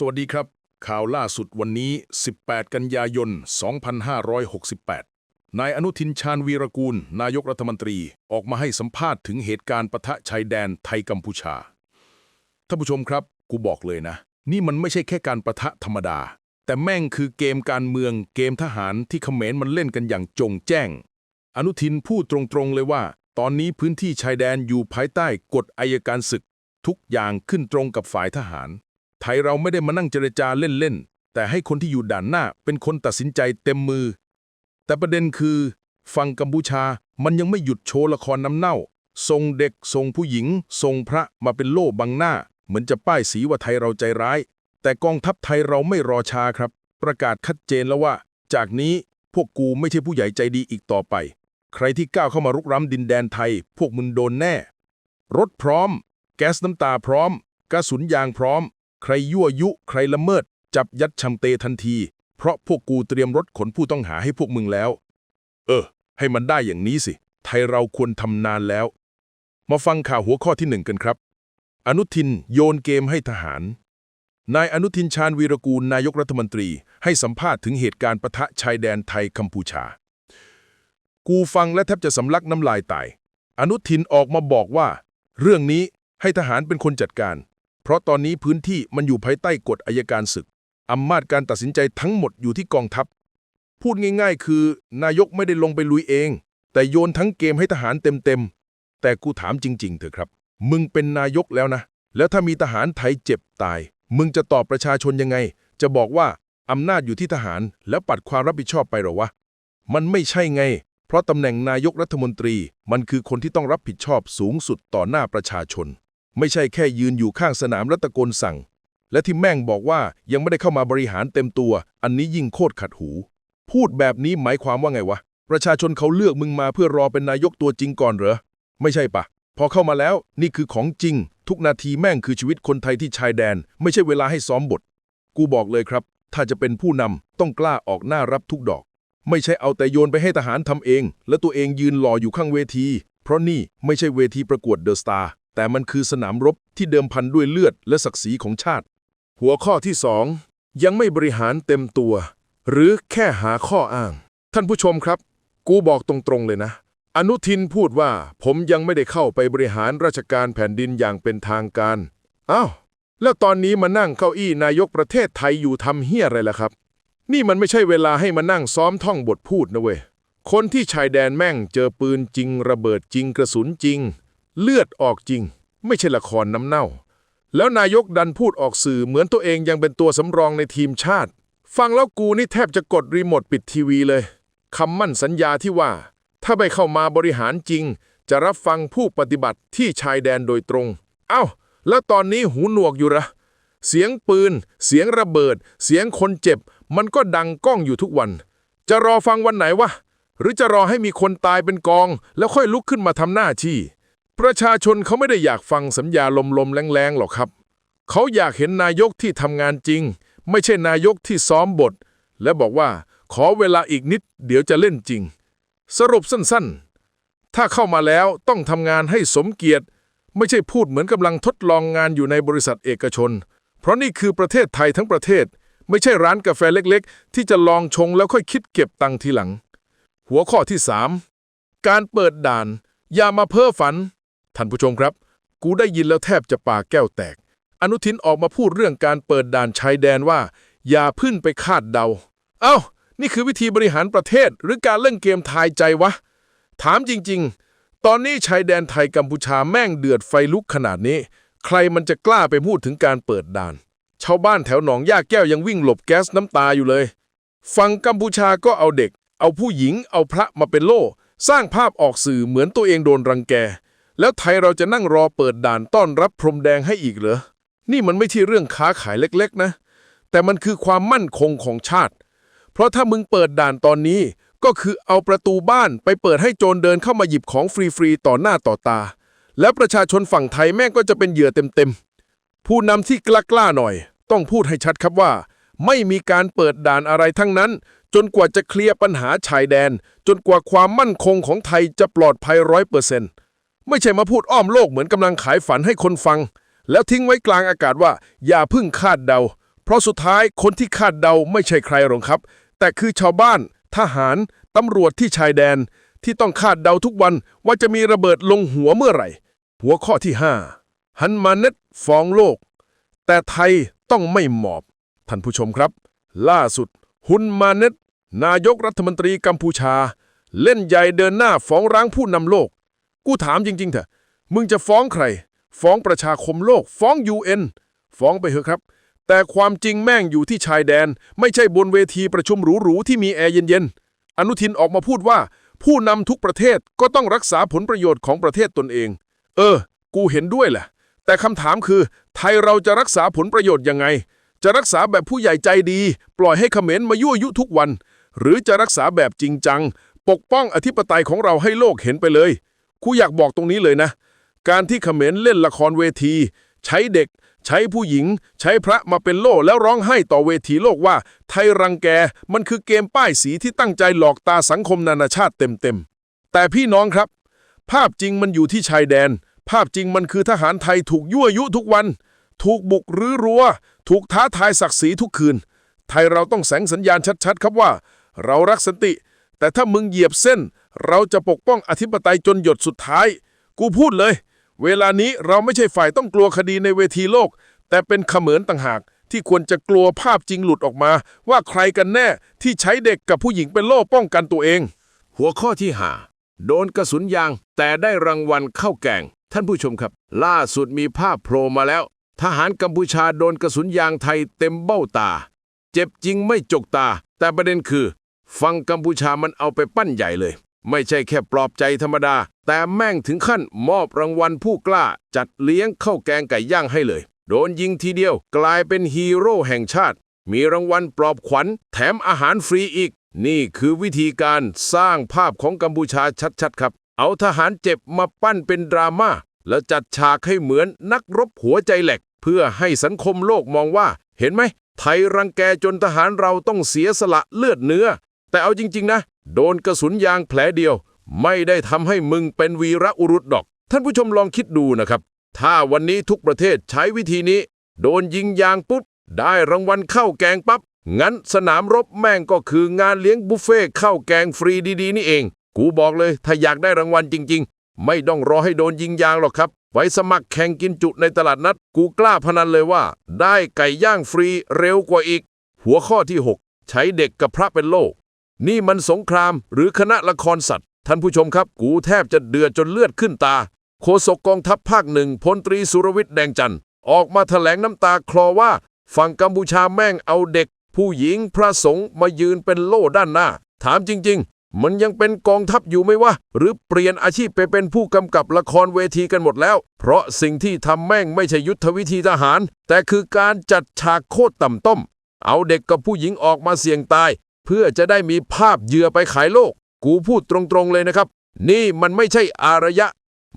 สวัสดีครับ ข่าวล่าสุดวันนี้ 18 กันยายน 2568 นายอนุทินชาญวีรกูล นายกรัฐมนตรีออกมาให้สัมภาษณ์ถึงเหตุการณ์ปะทะชายแดนไทยกัมพูชา ท่านผู้ชมครับ กูบอกเลยนะ นี่มันไม่ใช่แค่การประทะธรรมดา แต่แม่งคือเกมการเมือง เกมทหารที่เขมรมันเล่นกันอย่างจงแจ้ง อนุทินพูดตรงๆเลยว่า ตอนนี้พื้นที่ชายแดนอยู่ภายใต้กฎอายการศึก ทุกอย่างขึ้นตรงกับฝ่ายทหาร ไทยเราไม่ได้มานั่งเจรจาเล่นๆ แต่ให้คนที่อยู่ด่านหน้าเป็นคนตัดสินใจเต็มมือ แต่ประเด็นคือฝั่งกัมพูชามันยังไม่หยุดโชว์ละครน้ำเน่าส่งเด็กส่งผู้หญิงส่งพระมาเป็นโล่บังหน้า เหมือนจะป้ายสีว่าไทยเราใจร้าย แต่กองทัพไทยเราไม่รอช้าครับ ประกาศชัดเจนแล้วว่า จากนี้พวกกูไม่ใช่ผู้ใหญ่ใจดีอีกต่อไป ใครที่ก้าวเข้ามารุกร้ำดินแดนไทย พวกมึงโดนแน่ รถพร้อม แก๊สน้ำตาพร้อม กระสุนยางพร้อม ใครยั่วยุใครละเมิด จับยัดชำเตทันที เพราะพวกกูเตรียมรถขนผู้ต้องหาให้พวกมึงแล้ว เออ ให้มันได้อย่างนี้สิ ไทยเราควรทำนานแล้ว มาฟังข่าวหัวข้อที่หนึ่งกันครับ อนุทินโยนเกมให้ทหาร นายอนุทินชาญวีรกูลนายกรัฐมนตรี ให้สัมภาษณ์ถึงเหตุการณ์ปะทะชายแดนไทยกัมพูชา กูฟังและแทบจะสำลักน้ำลายตาย อนุทินออกมาบอกว่า เรื่องนี้ให้ทหารเป็นคนจัดการ เพราะตอนนี้พื้นที่มันอยู่ภายใต้กฎอายการศึก อำนาจการตัดสินใจทั้งหมดอยู่ที่กองทัพ พูดง่ายๆ คือ นายกไม่ได้ลงไปลุยเอง แต่โยนทั้งเกมให้ทหารเต็มๆ แต่กูถามจริงๆเถอะครับ มึงเป็นนายกแล้วนะ แล้วถ้ามีทหารไทยเจ็บตาย มึงจะตอบประชาชนยังไง จะบอกว่าอำนาจอยู่ที่ทหารแล้วปัดความรับผิดชอบไปหรอวะ มันไม่ใช่ไง เพราะตำแหน่งนายกรัฐมนตรี มันคือคนที่ต้องรับผิดชอบสูงสุดต่อหน้าประชาชน ไม่ใช่แค่ยืนอยู่ข้างสนามรัตะโกนสั่ง และที่แม่งบอกว่ายังไม่ได้เข้ามาบริหารเต็มตัว อันนี้ยิ่งโคตรขัดหู พูดแบบนี้หมายความว่าไงวะ ประชาชนเขาเลือกมึงมาเพื่อรอเป็นนายกตัวจริงก่อนเหรอ ไม่ใช่ปะ พอเข้ามาแล้วนี่คือของจริง ทุกนาทีแม่งคือชีวิตคนไทยที่ชายแดน ไม่ใช่เวลาให้ซ้อมบท กูบอกเลยครับ ถ้าจะเป็นผู้นำต้องกล้าออกหน้ารับทุกดอก ไม่ใช่เอาแต่โยนไปให้ทหารทำเอง แล้วตัวเองยืนรออยู่ข้างเวที เพราะนี่ไม่ใช่เวทีประกวดเดอะสตาร์ แต่มันคือสนามรบที่เดิมพันด้วยเลือดและศักดิ์ศรีของชาติ หัวข้อที่สองยังไม่บริหารเต็มตัว หรือแค่หาข้ออ้าง ท่านผู้ชมครับ กูบอกตรงๆเลยนะ อนุทินพูดว่าผมยังไม่ได้เข้าไปบริหารราชการแผ่นดินอย่างเป็นทางการอ้าวแล้วตอนนี้มานั่งเก้าอี้นายกประเทศไทยอยู่ทำเฮี้ยอะไรล่ะครับ นี่มันไม่ใช่เวลาให้มานั่งซ้อมท่องบทพูดนะเว้ยคนที่ชายแดนแม่งเจอปืนจริง ระเบิดจริงกระสุนจริง เลือดออกจริง ไม่ใช่ละครน้ำเน่า แล้วนายกดันพูดออกสื่อเหมือนตัวเองยังเป็นตัวสำรองในทีมชาติ ฟังแล้วกูนี่แทบจะกดรีโมทปิดทีวีเลยคำมั่นสัญญาที่ว่า ถ้าไม่เข้ามาบริหารจริง จะรับฟังผู้ปฏิบัติที่ชายแดนโดยตรง เอ้า แล้วตอนนี้หูหนวกอยู่ละเสียงปืน เสียงระเบิด เสียงคนเจ็บ มันก็ดังก้องอยู่ทุกวัน จะรอฟังวันไหนวะหรือจะรอให้มีคนตายเป็นกอง แล้วค่อยลุกขึ้นมาทำหน้าที่ ประชาชนเขาไม่ได้อยากฟังสัญญาลมๆแรงๆหรอกครับ เขาอยากเห็นนายกที่ทำงานจริง ไม่ใช่นายกที่ซ้อมบท และบอกว่าขอเวลาอีกนิด เดี๋ยวจะเล่นจริง สรุปสั้นๆ ถ้าเข้ามาแล้วต้องทำงานให้สมเกียรติ ไม่ใช่พูดเหมือนกำลังทดลองงานอยู่ในบริษัทเอกชน เพราะนี่คือประเทศไทยทั้งประเทศ ไม่ใช่ร้านกาแฟเล็กๆ ที่จะลองชงแล้วค่อยคิดเก็บตังค์ทีหลัง หัวข้อที่ 3 การเปิดด่าน อย่ามาเพ้อฝัน ท่านผู้ชมครับ กูได้ยินแล้วแทบจะปากแก้วแตก อนุทินออกมาพูดเรื่องการเปิดด่านชายแดนว่า อย่าพึ่งไปคาดเดา เอ้า นี่คือวิธีบริหารประเทศหรือการเล่นเกมทายใจวะ ถามจริง ๆ ตอนนี้ชายแดนไทยกัมพูชาแม่งเดือดไฟลุกขนาดนี้ ใครมันจะกล้าไปพูดถึงการเปิดด่าน ชาวบ้านแถวหนองยาแก้วยังวิ่งหลบแก๊สน้ำตาอยู่เลย ฝั่งกัมพูชาก็เอาเด็ก เอาผู้หญิง เอาพระมาเป็นโล่สร้างภาพออกสื่อเหมือนตัวเองโดนรังแก แล้วไทยเราจะนั่งรอเปิดด่านต้อนรับพรมแดงให้อีกเหรอ นี่มันไม่ใช่เรื่องค้าขายเล็กๆนะ แต่มันคือความมั่นคงของชาติ เพราะถ้ามึงเปิดด่านตอนนี้ก็คือเอาประตูบ้านไปเปิดให้โจรเดินเข้ามาหยิบของฟรีๆต่อหน้าต่อตา แล้วประชาชนฝั่งไทยแม่งก็จะเป็นเหยื่อเต็มๆ ผู้นำที่กล้าๆหน่อย ต้องพูดให้ชัดครับว่า ไม่มีการเปิดด่านอะไรทั้งนั้น จนกว่าจะเคลียร์ปัญหาชายแดน จนกว่าความมั่นคงของไทยจะปลอดภัยร้อยเปอร์เซ็นต์ ไม่ใช่มาพูดอ้อมโลกเหมือนกำลังขายฝันให้คนฟัง แล้วทิ้งไว้กลางอากาศว่า อย่าพึ่งคาดเดา เพราะสุดท้ายคนที่คาดเดาไม่ใช่ใครหรอกครับ แต่คือชาวบ้าน ทหาร ตำรวจที่ชายแดน ที่ต้องคาดเดาทุกวันว่าจะมีระเบิดลงหัวเมื่อไหร่ หัวข้อที่5ฮันมาเน็ตฟ้องโลก แต่ไทยต้องไม่หมอบ ท่านผู้ชมครับ ล่าสุดฮุนมาเน็ตนายกรัฐมนตรีกัมพูชา เล่นใหญ่เดินหน้าฟ้องร้างผู้นำโลก กูถามจริง ๆ เถอะ มึงจะฟ้องใคร ฟ้องประชาคมโลก ฟ้อง UN ฟ้องไปเถอะครับ แต่ความจริงแม่งอยู่ที่ชายแดน ไม่ใช่บนเวทีประชุมหรูๆที่มีแอร์เย็นๆ อนุทินออกมาพูดว่า ผู้นำทุกประเทศก็ต้องรักษาผลประโยชน์ของประเทศตนเอง เออ กูเห็นด้วยแหละ แต่คำถามคือ ไทยเราจะรักษาผลประโยชน์ยังไง จะรักษาแบบผู้ใหญ่ใจดี ปล่อยให้เขมรมายั่วยุทุกวัน หรือจะรักษาแบบจริงจัง ปกป้องอธิปไตยของเราให้โลกเห็นไปเลย กูอยากบอกตรงนี้เลยนะ การที่เขมรเล่นละครเวที ใช้เด็ก ใช้ผู้หญิง ใช้พระมาเป็นโล่แล้วร้องไห้ต่อเวทีโลกว่า ไทยรังแกมันคือเกมป้ายสีที่ตั้งใจหลอกตาสังคมนานาชาติเต็มๆแต่พี่น้องครับ ภาพจริงมันอยู่ที่ชายแดน ภาพจริงมันคือทหารไทยถูกยั่วยุทุกวัน ถูกบุกรื้อรั้วถูกท้าทายศักดิ์ศรีทุกคืน ไทยเราต้องแสงสัญญาณชัดๆ ครับว่า เรารักสันติ แต่ถ้ามึงเหยียบเส้น เราจะปกป้องอธิปไตยจนหยดสุดท้าย กูพูดเลย เวลานี้เราไม่ใช่ฝ่ายต้องกลัวคดีในเวทีโลก แต่เป็นเขมือต่างหาก ที่ควรจะกลัวภาพจริงหลุดออกมา ว่าใครกันแน่ที่ใช้เด็กกับผู้หญิงเป็นโล่ป้องกันตัวเอง หัวข้อที่ห้าโดนกระสุนยาง แต่ได้รางวัลเข้าแกง ท่านผู้ชมครับ ล่าสุดมีภาพโผล่มาแล้ว ทหารกัมพูชาโดนกระสุนยางไทยเต็มเบ้าตา เจ็บจริงไม่จกตา แต่ประเด็นคือ ฟังกัมพูชามันเอาไปปั้นใหญ่เลย ไม่ใช่แค่ปลอบใจธรรมดา แต่แม่งถึงขั้นมอบรางวัลผู้กล้า จัดเลี้ยงข้าวแกงไก่ย่างให้เลย โดนยิงทีเดียวกลายเป็นฮีโร่แห่งชาติ มีรางวัลปลอบขวัญ แถมอาหารฟรีอีก นี่คือวิธีการสร้างภาพของกัมพูชาชัดๆครับ เอาทหารเจ็บมาปั้นเป็นดราม่าแล้วจัดฉากให้เหมือนนักรบหัวใจแหลก เพื่อให้สังคมโลกมองว่า เห็นไหม ไทยรังแกจนทหารเราต้องเสียสละเลือดเนื้อ แต่เอาจริง ๆ นะ โดนกระสุนยางแผลเดียว ไม่ได้ทำให้มึงเป็นวีระอุรุษดอก ท่านผู้ชมลองคิดดูนะครับ ถ้าวันนี้ทุกประเทศใช้วิธีนี้ โดนยิงยางปุ๊บ ได้รางวัลเข้าแกงปั๊บ งั้นสนามรบแม่งก็คืองานเลี้ยงบุฟเฟ่ข้าวแกงฟรีดีๆ นี่เอง กูบอกเลยถ้าอยากได้รางวัลจริง ๆ ไม่ต้องรอให้โดนยิงยางหรอกครับไว้สมัครแข่งกินจุในตลาดนัด กูกล้าพนันเลยว่า ได้ไก่ย่างฟรีเร็วกว่าอีก หัวข้อที่ 6 ใช้เด็กกับพระเป็นโล่ นี่มันสงครามหรือคณะละครสัตว์ ท่านผู้ชมครับ กูแทบจะเดือดจนเลือดขึ้นตา โฆษกกองทัพภาคหนึ่งพลตรีสุรวิทย์แดงจันทร์ออกมาแถลงน้ำตาคลอว่า ฝั่งกัมพูชาแม่งเอาเด็ก ผู้หญิงพระสงฆ์มายืนเป็นโล่ด้านหน้า ถามจริง ๆ มันยังเป็นกองทัพอยู่ไหมวะ หรือเปลี่ยนอาชีพไปเป็นผู้กำกับละครเวทีกันหมดแล้ว เพราะสิ่งที่ทำแม่งไม่ใช่ยุทธวิธีทหาร แต่คือการจัดฉากโคตรต่ำต้ม เอาเด็กกับผู้หญิงออกมาเสี่ยงตาย เพื่อจะได้มีภาพเหยื่อไปขายโลก กูพูดตรงๆเลยนะครับ นี่มันไม่ใช่อารยะ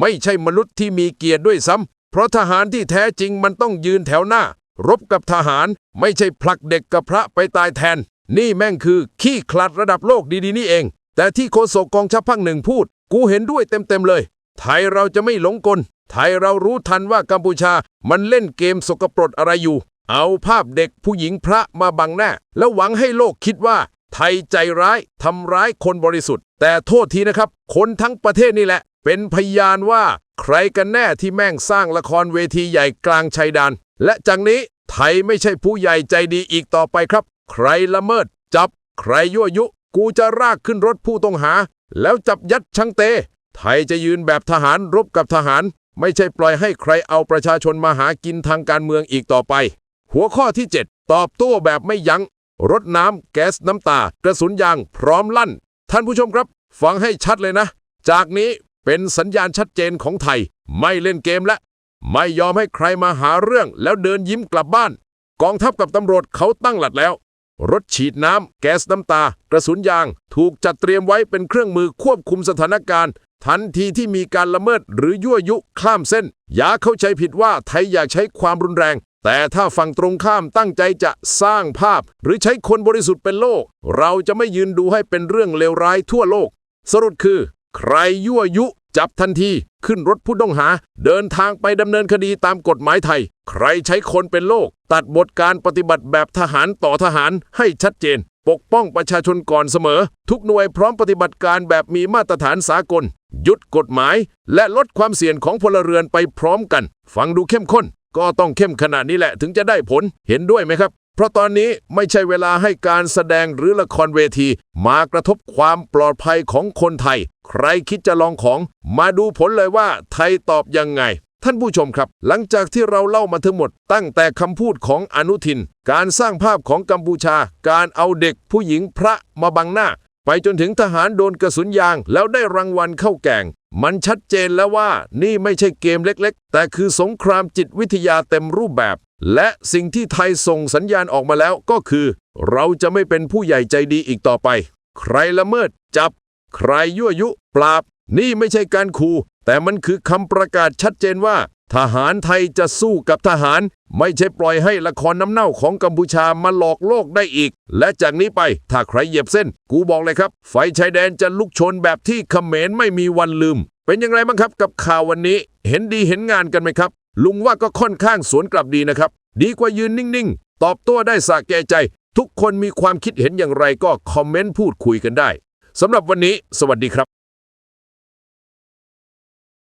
ไม่ใช่มนุษย์ที่มีเกียรติด้วยซ้ำเพราะทหารที่แท้จริงมันต้องยืนแถวหน้า รบกับทหารไม่ใช่ผลักเด็กกับพระไปตายแทน นี่แม่งคือขี้คลัดระดับโลกดีๆนี่เอง แต่ที่โฆษกกองทัพภาคหนึ่งพูด กูเห็นด้วยเต็มๆเลย ไทยเราจะไม่หลงกล ไทยเรารู้ทันว่ากัมพูชามันเล่นเกมสกปรกอะไรอยู่เอาภาพเด็กผู้หญิงพระมาบังหน้า แล้วหวังให้โลกคิดว่า ไทยใจร้ายทำร้ายคนบริสุทธิ์ แต่โทษทีนะครับ คนทั้งประเทศนี่แหละ เป็นพยานว่าใครกันแน่ที่แม่งสร้างละครเวทีใหญ่กลางชายแดนและจากนี้ไทยไม่ใช่ผู้ใหญ่ใจดีอีกต่อไปครับ ใครละเมิด จับ ใครยั่วยุ กูจะรากขึ้นรถผู้ต้องหา แล้วจับยัดชังเต ไทยจะยืนแบบทหารรบกับทหาร ไม่ใช่ปล่อยให้ใครเอาประชาชนมาหากินทางการเมืองอีกต่อไป หัวข้อที่ 7 ตอบโต้แบบไม่ยัง้ง รถน้ำแก๊สน้ำตา กระสุนยางพร้อมลั่น ท่านผู้ชมครับฟังให้ชัดเลยนะ จากนี้เป็นสัญญาณชัดเจนของไทย ไม่เล่นเกมและไม่ยอมให้ใครมาหาเรื่องแล้วเดินยิ้มกลับบ้าน กองทัพกับตำรวจเขาตั้งหลัดแล้ว รถฉีดน้ำแก๊สน้ำตา กระสุนยาง ถูกจัดเตรียมไว้เป็นเครื่องมือควบคุมสถานการณ์ ทันทีที่มีการละเมิดหรือยั่วยุข้ามเส้น อย่าเข้าใจผิดว่าไทยอยากใช้ความรุนแรง แต่ถ้าฝั่งตรงข้ามตั้งใจจะสร้างภาพ หรือใช้คนบริสุทธิ์เป็นโลก เราจะไม่ยืนดูให้เป็นเรื่องเลวร้ายทั่วโลก สรุปคือ ใครยั่วยุ จับทันที ขึ้นรถผู้ต้องหา เดินทางไปดำเนินคดีตามกฎหมายไทย ใครใช้คนเป็นโลก ตัดบทการปฏิบัติแบบทหารต่อทหารให้ชัดเจน ปกป้องประชาชนก่อนเสมอ ทุกหน่วยพร้อมปฏิบัติการแบบมีมาตรฐานสากล ยุดกฎหมายและลดความเสี่ยงของพลเรือนไปพร้อมกัน ฟังดูเข้มข้น ก็ต้องเข้มขนาดนี้แหละถึงจะได้ผลเห็นด้วยไหมครับ เพราะตอนนี้ไม่ใช่เวลาให้การแสดงหรือละครเวที มากระทบความปลอดภัยของคนไทย ใครคิดจะลองของ มาดูผลเลยว่าไทยตอบยังไงท่านผู้ชมครับ หลังจากที่เราเล่ามาทั้งหมด ตั้งแต่คำพูดของอนุทิน การสร้างภาพของกัมพูชา การเอาเด็กผู้หญิงพระมาบังหน้า ไปจนถึงทหารโดนกระสุนยางแล้วได้รางวัลเข้าแกงมันชัดเจนแล้วว่านี่ไม่ใช่เกมเล็กๆ แต่คือสงครามจิตวิทยาเต็มรูปแบบ และสิ่งที่ไทยส่งสัญญาณออกมาแล้วก็คือ เราจะไม่เป็นผู้ใหญ่ใจดีอีกต่อไป ใครละเมิดจับ ใครยั่วยุ ปราบ นี่ไม่ใช่การคูแต่มันคือคำประกาศชัดเจนว่า ทหารไทยจะสู้กับทหาร ไม่ใช่ปล่อยให้ละครน้ำเน่าของกัมพูชามาหลอกโลกได้อีก และจากนี้ไปถ้าใครเหยียบเส้น กูบอกเลยครับ ไฟชายแดนจะลุกชนแบบที่เขมรไม่มีวันลืม เป็นยังไงบ้างครับกับข่าววันนี้ เห็นดีเห็นงานกันไหมครับ ลุงว่าก็ค่อนข้างสวนกลับดีนะครับ ดีกว่ายืนนิ่งๆ ตอบโต้ได้สะแก่ใจ ทุกคนมีความคิดเห็นอย่างไรก็คอมเมนต์พูดคุยกันได้สำหรับวันนี้ สวัสดีครับ